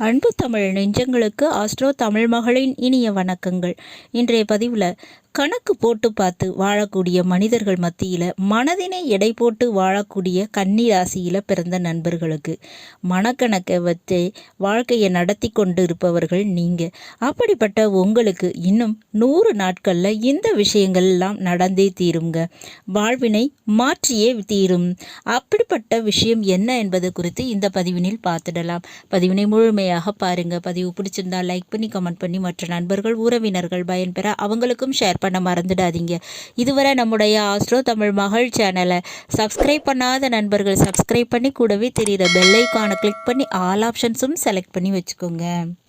அன்பு தமிழ் நெஞ்சங்களுக்கு ஆஸ்ட்ரோ தமிழ் மகளின் இனிய வணக்கங்கள். இன்றைய பதிவில் கணக்கு போட்டு பார்த்து வாழக்கூடிய மனிதர்கள் மத்தியில் மனதினை எடை போட்டு வாழக்கூடிய கன்னி ராசியில் பிறந்த நண்பர்களுக்கு மனக்கணக்கை வச்சு வாழ்க்கையை நடத்தி கொண்டு இருப்பவர்கள் நீங்கள் அப்படிப்பட்ட உங்களுக்கு இன்னும் நூறு நாட்களில் இந்த விஷயங்கள் எல்லாம் நடந்தே தீருங்க வாழ்வினை மாற்றியே தீரும். அப்படிப்பட்ட விஷயம் என்ன என்பது குறித்து இந்த பதிவினில் பார்த்துடலாம். பதிவினை முழுமை முழுமையாக பாருங்க. பதிவு பிடிச்சிருந்தா லைக் பண்ணி கமெண்ட் பண்ணி மற்ற நண்பர்கள் உறவினர்கள் பயன்பெற அவங்களுக்கும் ஷேர் பண்ண மறந்துடாதீங்க. இதுவரை நம்முடைய ஆஸ்ட்ரோ தமிழ் மகள் சேனலை சப்ஸ்கிரைப் பண்ணாத நண்பர்கள் சப்ஸ்கிரைப் பண்ணி கூடவே தெரியுற பெல்லைக்கானை கிளிக் பண்ணி ஆல் ஆப்ஷன்ஸும் செலக்ட் பண்ணி வச்சுக்கோங்க.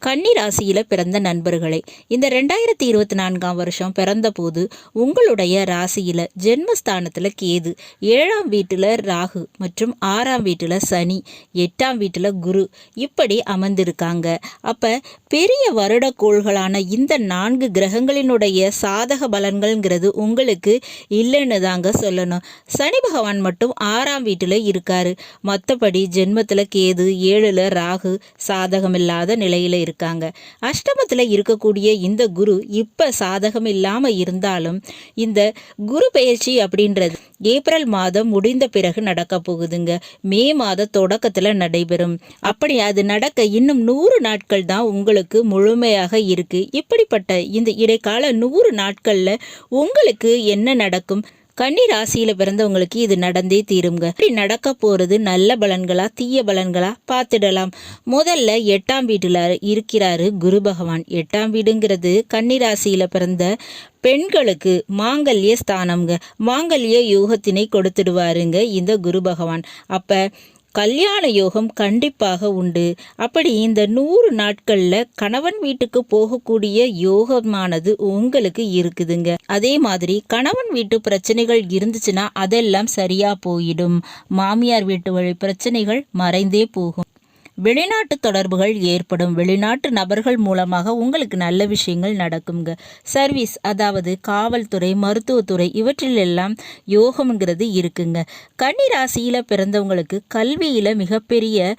கன்னி ராசியில் பிறந்த நண்பர்களே இந்த ரெண்டாயிரத்தி இருபத்தி நான்காம் வருஷம் பிறந்த போது உங்களுடைய ராசியில் ஜென்மஸ்தானத்தில் கேது ஏழாம் வீட்டில் ராகு மற்றும் ஆறாம் வீட்டில் சனி எட்டாம் வீட்டில் குரு இப்படி அமர்ந்திருக்காங்க அப்போ பெரிய வருடக்கோள்களான இந்த நான்கு கிரகங்களினுடைய சாதக பலன்கள்ங்கிறது உங்களுக்கு இல்லைன்னு தாங்க சொல்லணும். சனி பகவான் மட்டும் ஆறாம் வீட்டில் இருக்காரு. மற்றபடி ஜென்மத்தில் கேது ஏழில் ராகு சாதகம் இல்லாத நிலையில் இருக்காங்க. அஷ்டமத்தில் இருக்கக்கூடிய இந்த குரு இப்போ சாதகம் இல்லாமல் இருந்தாலும் இந்த குரு பயிற்சி அப்படின்றது ஏப்ரல் மாதம் முடிந்த பிறகு நடக்க போகுதுங்க. மே மாத தொடக்கத்தில் நடைபெறும். அப்படி அது நடக்க இன்னும் நூறு நாட்கள் தான் உங்களுக்கு முழுமையாக இருக்கு. இப்படிப்பட்ட இந்த இடைக்கால நூறு நாட்களில் உங்களுக்கு என்ன நடக்கும்? கன்னி ராசியில பிறந்தவங்களுக்கு இது நடந்தே தீருங்க. இப்படி நடக்க போறது நல்ல பலன்களா தீய பலன்களா? பார்த்துடலாம். முதல்ல எட்டாம் வீட்டில் இருக்கிறாரு குரு பகவான். எட்டாம் வீடுங்கிறது கன்னி ராசியில பிறந்த பெண்களுக்கு மாங்கல்ய ஸ்தானம்ங்க. மாங்கல்ய யோகத்தினை கொடுத்துடுவாருங்க இந்த குரு பகவான். அப்போ கல்யாண யோகம் கண்டிப்பாக உண்டு. அப்படி இந்த நூறு நாட்களில் கணவன் வீட்டுக்கு போகக்கூடிய யோகமானது உங்களுக்கு இருக்குதுங்க. அதே மாதிரி கணவன் வீட்டு பிரச்சனைகள் இருந்துச்சுன்னா அதெல்லாம் சரியா போயிடும். மாமியார் வீட்டு வழி பிரச்சனைகள் மறைந்தே போகும். வெளிநாட்டு தொடர்புகள் ஏற்படும். வெளிநாட்டு நபர்கள் மூலமாக உங்களுக்கு நல்ல விஷயங்கள் நடக்குங்க சர்வீஸ் அதாவது காவல்துறை மருத்துவத்துறை இவற்றிலெல்லாம் யோகம்ங்கிறது இருக்குங்க. கன்னி ராசியில் பிறந்தவங்களுக்கு கல்வியில் மிகப்பெரிய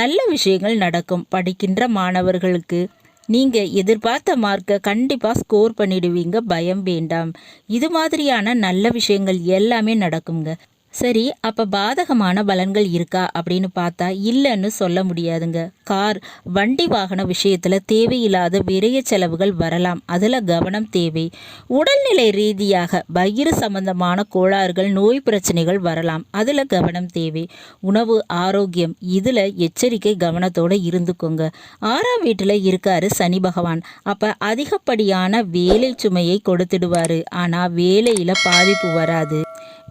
நல்ல விஷயங்கள் நடக்கும். படிக்கின்ற மாணவர்களுக்கு நீங்கள் எதிர்பார்த்த மார்க்கை கண்டிப்பாக ஸ்கோர் பண்ணிடுவீங்க. பயம் வேண்டாம். இது மாதிரியான நல்ல விஷயங்கள் எல்லாமே நடக்குங்க சரி அப்போ பாதகமான பலன்கள் இருக்கா அப்படின்னு பார்த்தா இல்லைன்னு சொல்ல முடியாதுங்க. கார் வண்டி வாகன விஷயத்தில் தேவையில்லாத விரைய செலவுகள் வரலாம். அதில் கவனம் தேவை. உடல்நிலை ரீதியாக வயிறு சம்பந்தமான கோளாறுகள் நோய் பிரச்சனைகள் வரலாம். அதில் கவனம் தேவை. உணவு ஆரோக்கியம் இதில் எச்சரிக்கை கவனத்தோடு இருந்துக்கோங்க. ஆறாம் வீட்டில் இருக்காரு சனி பகவான். அப்போ அதிகப்படியான வேலை சுமையை கொடுத்துடுவார். ஆனால் வேலையில் பாதிப்பு வராது.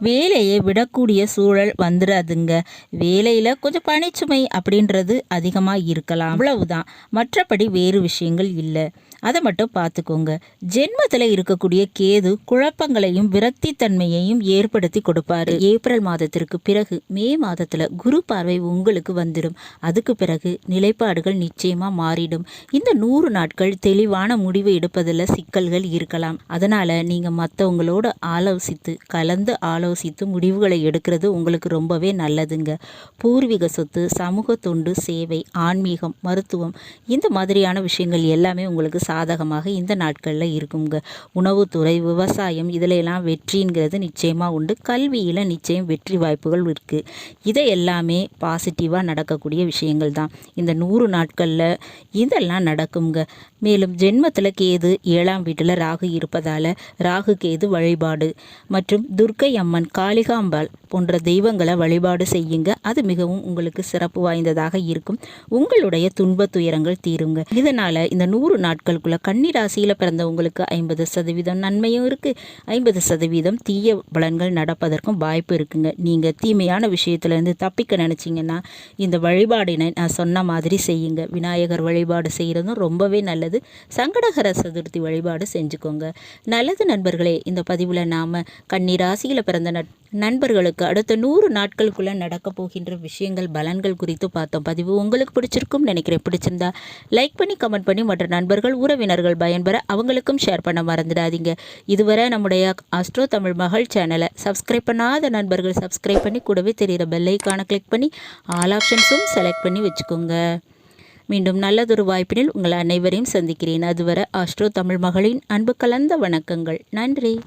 வேலையை விடக்கூடிய சூழல் வந்துடாதுங்க வேலையில் கொஞ்சம் பணிச்சுமை அப்படின்றது அதிகமாக இருக்கலாம். அவ்வளவுதான். மற்றபடி வேறு விஷயங்கள் இல்லை. அதை மட்டும் பார்த்துக்கோங்க. ஜென்மத்தில் இருக்கக்கூடிய கேது குழப்பங்களையும் விரக்தி தன்மையையும் ஏற்படுத்தி கொடுப்பாரு. ஏப்ரல் மாதத்திற்கு பிறகு மே மாதத்தில் குரு பார்வை உங்களுக்கு வந்துடும். அதுக்கு பிறகு நிலைப்பாடுகள் நிச்சயமாக மாறிடும். இந்த நூறு நாட்கள் தெளிவான முடிவு எடுப்பதில் சிக்கல்கள் இருக்கலாம். அதனால் நீங்கள் மற்றவங்களோட ஆலோசித்து கலந்து ஆலோசித்து முடிவுகளை எடுக்கிறது உங்களுக்கு ரொம்பவே நல்லதுங்க. பூர்வீக சொத்து சமூக தொண்டு சேவை ஆன்மீகம் மருத்துவம் இந்த மாதிரியான விஷயங்கள் எல்லாமே உங்களுக்கு சாதகமாக இந்த நாட்களில் இருக்குங்க. உணவுத்துறை விவசாயம் இதிலெல்லாம் வெற்றிங்கிறது நிச்சயமாக உண்டு. கல்வியில் நிச்சயம் வெற்றி வாய்ப்புகள் இருக்குது இதை எல்லாமே பாசிட்டிவாக நடக்கக்கூடிய விஷயங்கள் தான். இந்த நூறு நாட்களில் இதெல்லாம் நடக்குங்க. மேலும் ஜென்மத்தில் கேது ஏழாம் வீட்டில் ராகு இருப்பதால் ராகு கேது வழிபாடு மற்றும் துர்க்கை அம்மன் காளிகாம்பாள் போன்ற தெய்வங்களை வழிபாடு செய்யுங்க. அது மிகவும் உங்களுக்கு சிறப்பு வாய்ந்ததாக இருக்கும். உங்களுடைய துன்ப துயரங்கள் தீருங்க. இதனால் இந்த நூறு நாட்கள் நாட்களுக்குள்ள கன்னி ராசியில் பிறந்தவங்களுக்கு ஐம்பது சதவீதம் நன்மையும் இருக்குது ஐம்பது சதவீதம் தீய பலன்கள் நடப்பதற்கும் வாய்ப்பு இருக்குங்க. நீங்கள் தீமையான விஷயத்துலேருந்து தப்பிக்க நினச்சிங்கன்னா இந்த வழிபாடினை நான் சொன்ன மாதிரி செய்யுங்க. விநாயகர் வழிபாடு செய்கிறதும் ரொம்பவே நல்லது. சங்கடகர சதுர்த்தி வழிபாடு செஞ்சுக்கோங்க. நல்லது நண்பர்களே இந்த பதிவில் நாம் கன்னி ராசியில் பிறந்த நண்பர்களுக்கு அடுத்த நூறு நாட்களுக்குள்ளே நடக்க போகின்ற விஷயங்கள் பலன்கள் குறித்து பார்த்தோம். பதிவு உங்களுக்கு பிடிச்சிருக்கும் நினைக்கிறேன். பிடிச்சிருந்தா லைக் பண்ணி கமெண்ட் பண்ணி மற்ற நண்பர்கள் உறவினர்கள் பயன்பெற அவங்களுக்கும் ஷேர் பண்ண மறந்துடாதீங்க. இதுவரை நம்முடைய அஸ்ட்ரோ தமிழ் மகள் சேனலை சப்ஸ்கிரைப் பண்ணாத நண்பர்கள் சப்ஸ்கிரைப் பண்ணி கூடவே தெரிகிற பெல்லைக்கான கிளிக் பண்ணி ஆல் ஆப்ஷன்ஸும் செலக்ட் பண்ணி வச்சுக்கோங்க. மீண்டும் நல்லதொரு வாய்ப்பினில் உங்கள் அனைவரையும் சந்திக்கிறேன். அதுவரை ஆஸ்ட்ரோ தமிழ் மகளின் அன்பு கலந்த வணக்கங்கள். நன்றி.